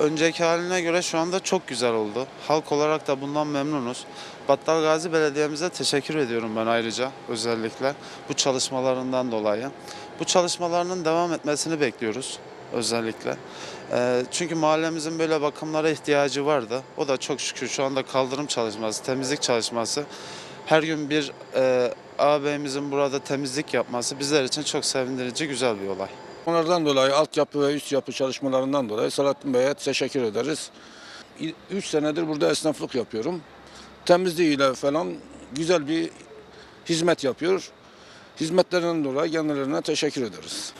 önceki haline göre şu anda çok güzel oldu. Halk olarak da bundan memnunuz. Battal Gazi Belediye'mize teşekkür ediyorum ben ayrıca özellikle bu çalışmalarından dolayı. Bu çalışmalarının devam etmesini bekliyoruz özellikle. Ee, çünkü mahallemizin böyle bakımlara ihtiyacı vardı. O da çok şükür şu anda kaldırım çalışması, temizlik çalışması. Her gün bir e, ağabeyimizin burada temizlik yapması bizler için çok sevindirici, güzel bir olay. Onlardan dolayı altyapı ve üst yapı çalışmalarından dolayı Selahattin Bey'e teşekkür ederiz. 3 senedir burada esnaflık yapıyorum. Temizliğiyle falan güzel bir hizmet yapıyor. Hizmetlerinden dolayı kendilerine teşekkür ederiz.